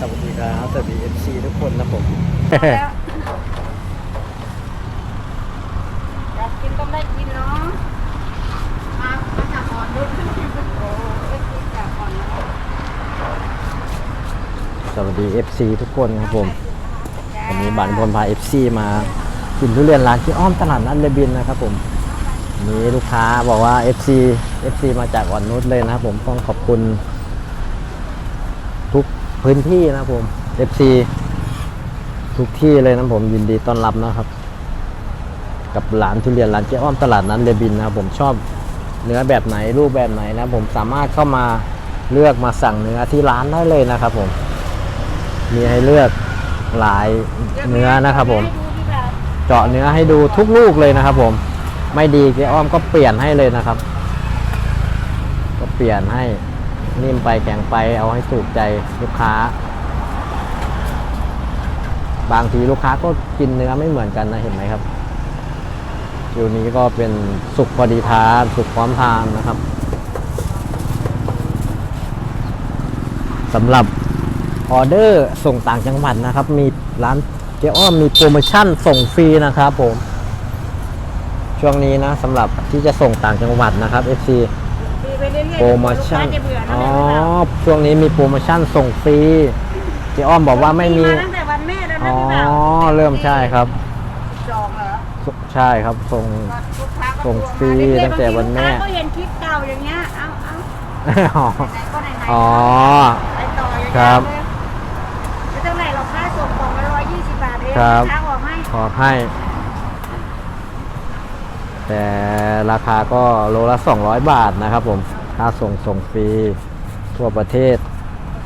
สวัสดีครับสวัสดีเอฟซีทุกคนนะผมแล้วอยากกินต้องได้กินเนาะมามาจากอ่อนดูโอ้เอฟซีจากอ่อนนาะสวัสดี FC ทุกคนครับผมวันนี้บานพลพา FC มากินทุเรียนร้านที่อ้อมตลาดนัดเลบินนะครับผมมีลูกค้าบอกว่า FC FC มาจากอ่อนนุชเลยนะครับผมต้องขอบคุณทุก พื้นที่นะผม FC ทุกที่เลยนะผมยินดีต้อนรับนะครับ กับร้านทุเรียนร้านเจ๊อ้อมตลาดนัดเลบินนะครับผมชอบเนื้อแบบไหนรูปแบบไหนนะผมสามารถเข้ามาเลือกมาสั่งเนื้อที่ร้านได้เลยนะครับผม มีให้เลือกหลายเนื้อนะครับผม เจาะเนื้อให้ดูทุกลูกเลยนะครับผม ไม่ดีเจ๊อ้อมก็เปลี่ยนให้เลยนะครับ ก็เปลี่ยนให้ นิ่มไปแข็งไปเอาให้ถูกใจลูกค้า บางทีลูกค้าก็กินเนื้อไม่เหมือนกันนะเห็นไหมครับอยู่นี้ก็เป็นสุกพอดีทานสุกพร้อมทานนะครับสำหรับออเดอร์ส่งต่างจังหวัดนะครับ มีร้านเจ๊อ้อมมีโปรโมชั่นส่งฟรีนะครับผม ช่วงนี้นะสำหรับที่จะส่งต่างจังหวัดนะครับ FC ดี ไปเรื่อยๆโปรโมชั่น ลูกค้าจะเบื่อนะอ๋อแม่พี่บ่าวช่วงนี้มีโปรโมชั่นส่งฟรี เจ๊อ้อมบอกว่าไม่มี ตั้งแต่วันแม่แล้วอ๋นะอพี่บ่าวเริ่มใช่ครับ จองเหรอใช่ครับส่งก็ลูกค้าก็ส่งฟรีโทมาเอยๆตั้งแต่วันแม่บางทีลูกค้าก็เห็นคลิปเก่าอย่างเงี้ย เอาเอาอ๋อไหนๆก็ไหนๆอ๋อ ไปต่ออย่างครับ ไม่เท่าไหร่หรอกค่าส่งกล่องละร้อยยี่สิบบาทเองครับค้าออกให้ ขอให้ แต่ราคาก็โลละ 200 บาทนะครับผมค่าส่งส่งฟรีทั่วประเทศ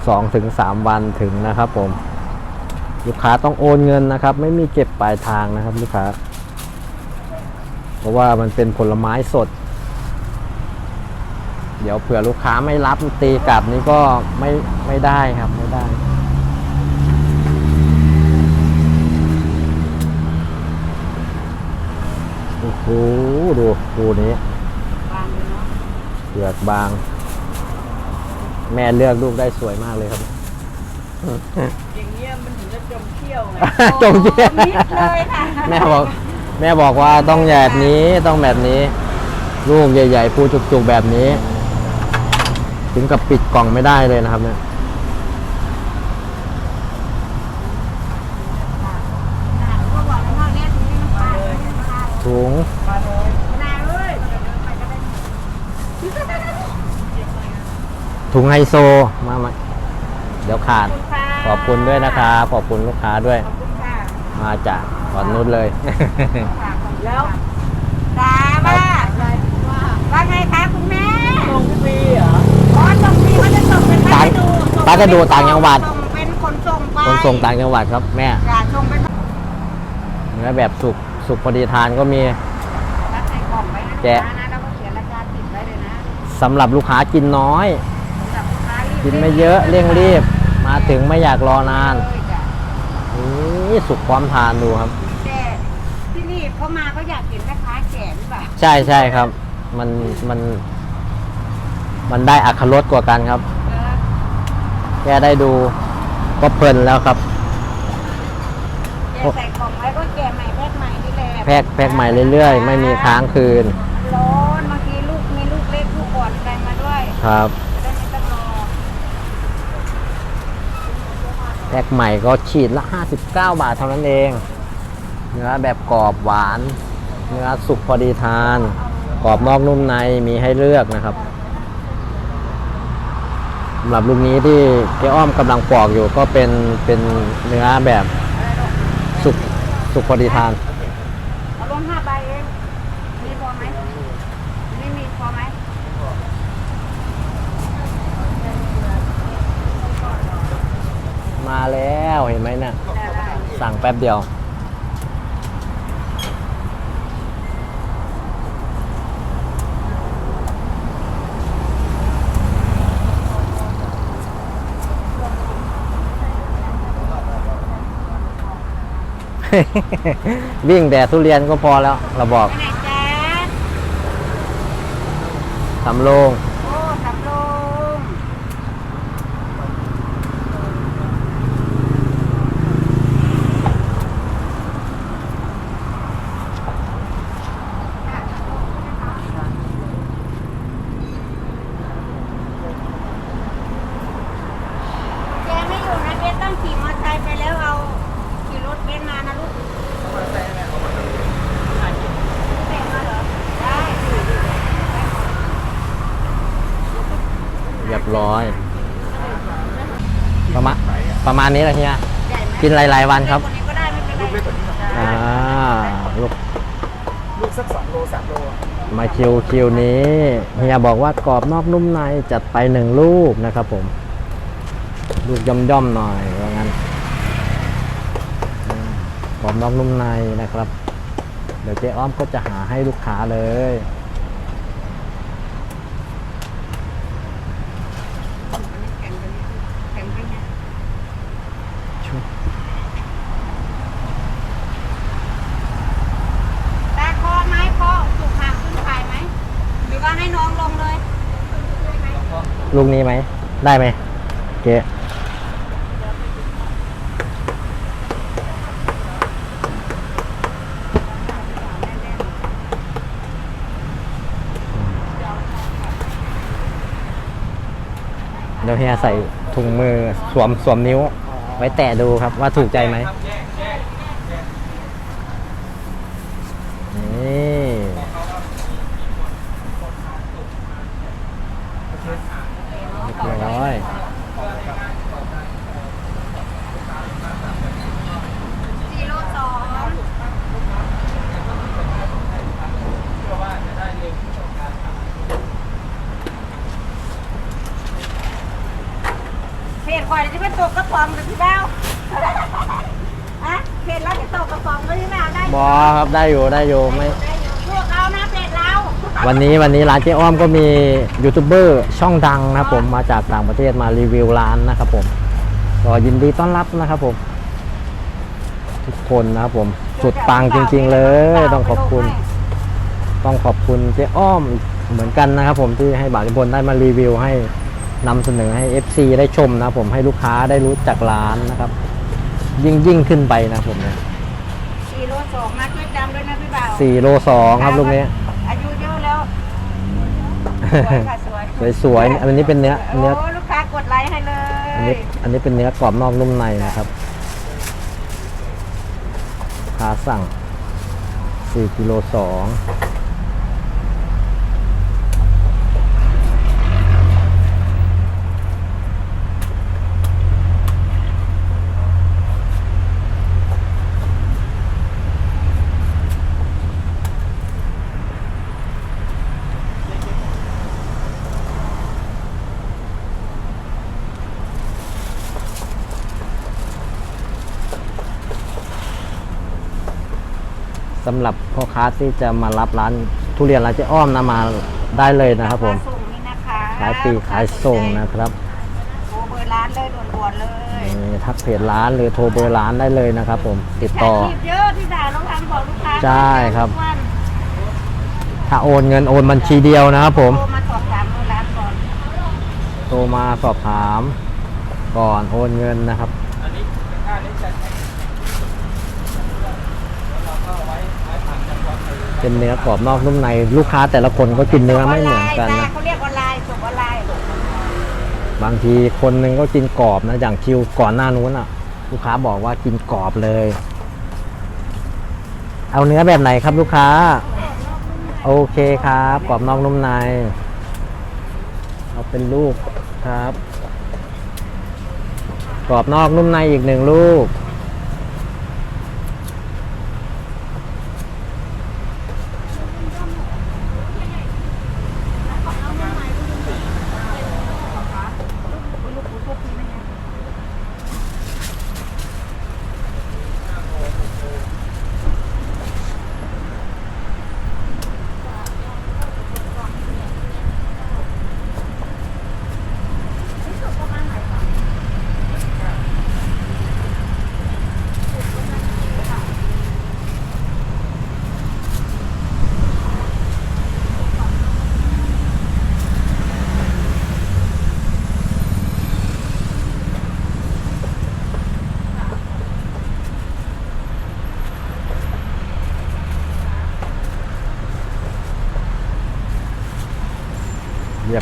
2-3 วันถึงนะครับผม ลูกค้าต้องโอนเงินนะครับ ไม่มีเก็บปลายทางนะครับลูกค้า เพราะว่ามันเป็นผลไม้สด เดี๋ยวเผื่อลูกค้าไม่รับตีกลับนี้ก็ไม่ไม่ได้ครับไม่ได้ โอ้โหดูดูนี้วางเลยเนาะเปลือกบาง แม่เลือกลูกได้สวยมากเลยครับ อย่างเงี้ยมันถึงจะจมเที่ยวไงจมเที่ยว โอ้มิดเลยค่ะแม่บอก แม่บอกว่าต้องแบบนี้ต้องแบบนี้ ลูกใหญ่ๆพูจุกๆแบบนี้ ถึงกับปิดกล่องไม่ได้เลยนะครับเนี่ย ก็บอกแล้วว่าเนี่ยถึงนี่มันปลาเลยมันปลา ถุง นาเอ้ย ถุงไฮโซมาไหมเดี๋ยวขาด ขอบคุณด้วยนะครับ ขอบคุณลูกค้าด้วย ขอบคุณค่ะมาจากขอนนุชเลยแล้วจ้าบ้าว่าไงคะคุณแม่ส่งฟรีเหรออ๋อส่งฟรีเขาจะส่งเป็นต่างพัสดุส่งพัสดุต่างจังหวัด ส่งเป็นขนส่งไปคนส่งต่างจังหวัดครับแม่จ้าส่งเป็นเนื้อแบบสุกสุกพอดีทานก็มีรัดใส่กล่องไว้นะแกะลูกค้านะแล้วก็เขียนราคาติดไว้เลยนะ สำหรับลูกค้ากินน้อยสำหรับลู กค้ารีบกินไม่เยอะเร่งรีบ มาถึงไม่อยากรอนานเลยจ้ะนี่สุกพร้อมทานดูครับ แต่ที่นี่เขามาก็อยากเห็นแม่ค้าแก่หรือเปล่าใช่ใช่ครับ มันมัน มันได้อัครสกว่ากันครับ เออแค่ได้ดูก็เพลินแล้วครับ แกะใส่กล่องไว้ก็แกะใหม่แพ็คใหม่นี่แหละแพ็กแพ็กใหม่เรื่อยๆ ไม่มีค้างคืนร้อนบางทีลูกมีลูกเล็กลูกอ่อนอะไรมาด้วย ครับ จะได้ไม่ต้องรอ แพ็กใหม่ก็ขีดละ 59 บาทเท่านั้นเอง เนื้อแบบกรอบหวาน เนื้อสุกพอดีทาน กรอบนอกนุ่มในมีให้เลือกนะครับสำหรับลูกนี้ที่เจ๊อ้อมกำลังปอกอยู่ก็เป็นเป็นเนื้อแบบสุกสุกพอดีทาน เอาลงห้าใบเองมีพอไหมนี่มีพอไหม มาแล้ว เห็นไหมเนะี่ยได้ได้สั่งแป๊บเดียว วิ่งแต่ทุเรียนก็พอแล้ว เราบอกไปไหนจ๊ะสำโรงโอ้สำโรง ร้อยประมาณประมาณนี้แหละเฮียใหญ่ไหมกินหลาย ๆ วันครับคนนี้ก็ได้ไม่เป็นไรลูกเล็กกว่านี้ครับอ่าลูกลูกสักสองโลสามโลอะมาคิวคิวนี้เฮียบอกว่ากรอบนอกนุ่มในจัดไปหนึ่งลูกนะครับผม ลูกย่อมย่อมๆหน่อยว่างั้นอืมกรอบนอกนุ่มในนะครับ เดี๋ยวเจ๊อ้อมก็จะหาให้ลูกค้าเลย แข็งไปนิดแข็งไปไงตาคอไหมคอสุกหักขึ้นขายไหมหรือว่าให้น้องลงเลย ลูกนี้ไหม ได้ไหมเจ๊เดี๋ยวเฮียใส่ถุงมือสวมสวมนิ้ว ไว้แตะดูครับว่าถูกใจไหมนี่เรียบร้อยสี่โลสองเพจข่อยที่เป็นตกกระป๋องหรือพี่เบ้าอะเพจเราจะตกกระป๋องหรือพี่เบ้าได้บอครับได้อยู่ได้อยู่ไม่ วันนี้วันนี้ร้านเจ๊อ้อมก็มียูทูบเบอร์ช่องดังนะครับผมมาจากต่างประเทศมารีวิวร้านนะครับผมก็ยินดีต้อนรับนะครับผม ทุกคนนะครับผมสุดปังจริง ๆ เลย ต้องขอบคุณ ต้องขอบคุณเจ๊อ้อมเหมือนกันนะครับผมที่ให้บาริพลได้มารีวิวให้นำเสนอให้ FC ได้ชมนะครับผมให้ลูกค้าได้รู้จักร้านนะครับ ยิ่งยิ่งขึ้นไปนะครับผมเนี่ยสี่โลสองนะช่วยจำด้วยนะพี่บ่าวสี่โลสองครับลูกนี้ สวยสวยๆอันนี้เป็นเนื้อเนื้อลูกค้ากดไลค์ให้เลยอันนี้อันนี้เป็นเนื้อกรอบนอกนุ่มในนะครับลูค้าสั่ง4กิโล2 สำหรับพ่อค้าที่จะมารับร้านทุเรียนร้านเจ๊อ้อมนะมาได้เลยนะครับผม ส่งนี่นะคะขายปลีกขายส่งนะครับโทรเบอร์ร้านเลยด่วนๆเลยนี่ทักเพจร้านหรือโทรเบอร์ร้านได้เลยนะครับผมติดต่อ แขกรีบเยอะที่ด่าน้องทำบอกลูกค้าใช่ครับ ทุกวันถ้าโอนเงินโอนบัญชีเดียวนะครับผม โทรมาสอบถามเบอร์ร้านก่อน โทรมาสอบถามก่อนโอนเงินนะครับ อันนี้ค่านี้จะแล้วเราก็ไว้ไว้ผ่านจังหวัด เลยเป็นเนื้อกรอบนอกนุ่มในลูกค้าแต่ละคนก็กินเนื้อไม่เหมือนกันออไลนะน์เขาเรียกออนไลน์ส่งออนไลน์บางทีคนหนึงก็กินกรอบนะอย่างคิวก่อนหน้านู้นอะ ลูกค้าบอกว่ากินกรอบเลย เอาเนื้อแบบไหนครับลูกค้า โอเคครับกรอบนอกนุ่มใน เอาเป็นลูกครับ กรอบนอกนุ่มในอีกหนึ่งลูก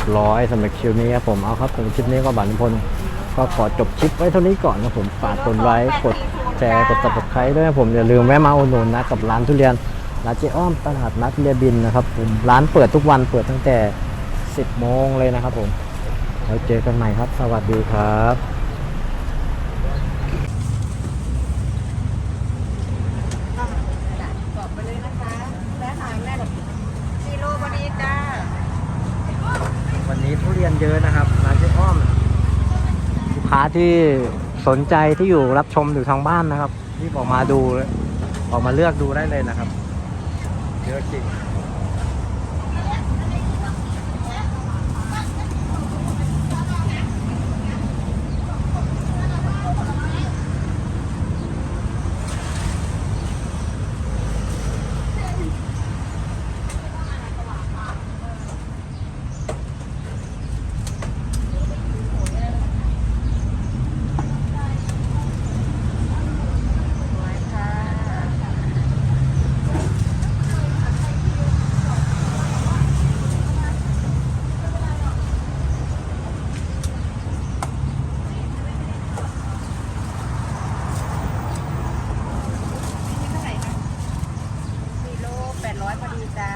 เร้อยสำหรับคลิปนี้ครับผมเอาครับสำหรับคลิปนี้ก็บันพลก็ขอจบคลิปไว้เท่านี้ก่อนนะผมฝากกดไลค์กดแชร์กดติดตามใครด้วยนะผมอย่าลืมแวะมาอุดหนุนนะกับร้านทุเรียนร้านเจ๊อ้อมตลาดนัดเรียบินนะครับผมร้านเปิดทุกวันเปิดตั้งแต่ 10โมงเลยนะครับผมไว้เจอกันใหม่ครับ สวัสดีครับ บอกไปเลยนะคะ แล้วหายแม่แบบกิโลพอดีจ้า วันนี้ทุเรียนเยอะนะครับร้านเจ๊อ้อมลูก ค้าที่สนใจที่อยู่รับชมอยู่ทางบ้านนะครับรีบออกมาดูออกมาเลือกดูได้เลยนะครับเยอะจริง สวยค่ะ เท่าไหร่คะกิโลแปดร้อยพอดีจ้า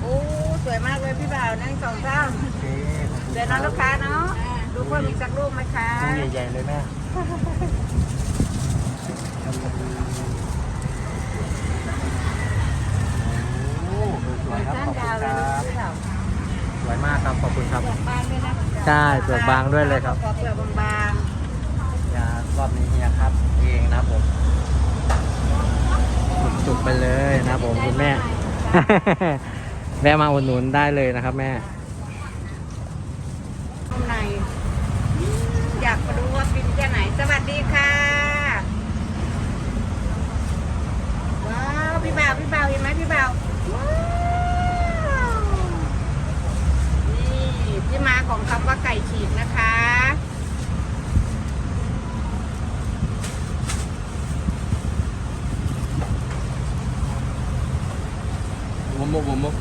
โอ้ สวยมากเลยพี่บ่าวนั่งสองเจ้า โอเค เดี๋ยวน้องลูกค้าเนาะ ดูเพิ่มอีกสักรูปไหมคะ ลูกใหญ่ๆเลยแม่โอ้สวยครับ ด้า ข น อบคุณ ดาว ค เลย รั นะ บ พี่บ่าว ส วยมากครับ ขอบคุณครับเปลือกบางด้วยนะใช่เปลือกบางด้วยเลยครับขอเปลือกบางยารอบนี้เฮียครับ เองนะครับผม จุกๆไปเลยนะครับผมคุณแม่ แม่มาอุดหนุนได้เลยนะครับ แม่ ๆข้างในอืมอยากมาดูว่ากินแค่ไหน สวัสดีค่ะ ว้าว พี่บ่าว พี่บ่าวเห็นไหมพี่บ่าวว้าว นี่ที่มาของคำว่าไก่ฉีกนะคะ มุมมุมมุมมุม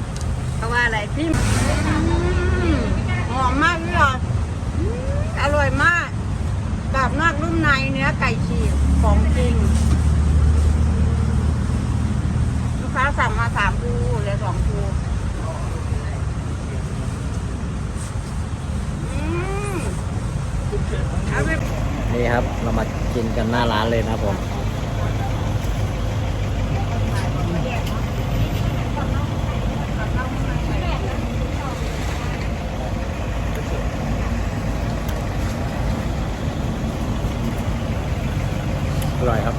เพราะว่าอะไรพี่อืมหอมมากพี่หรออืมอร่อยมากกรอบนอกนุ่มในเนื้อไก่ฉีกของจริง ลูกค้าสั่งมาสามภูเหลือสองภูอืมเอาไป นี่ครับ เรามากิ หน้าร้านเลยนะครับผมอร่อยครับ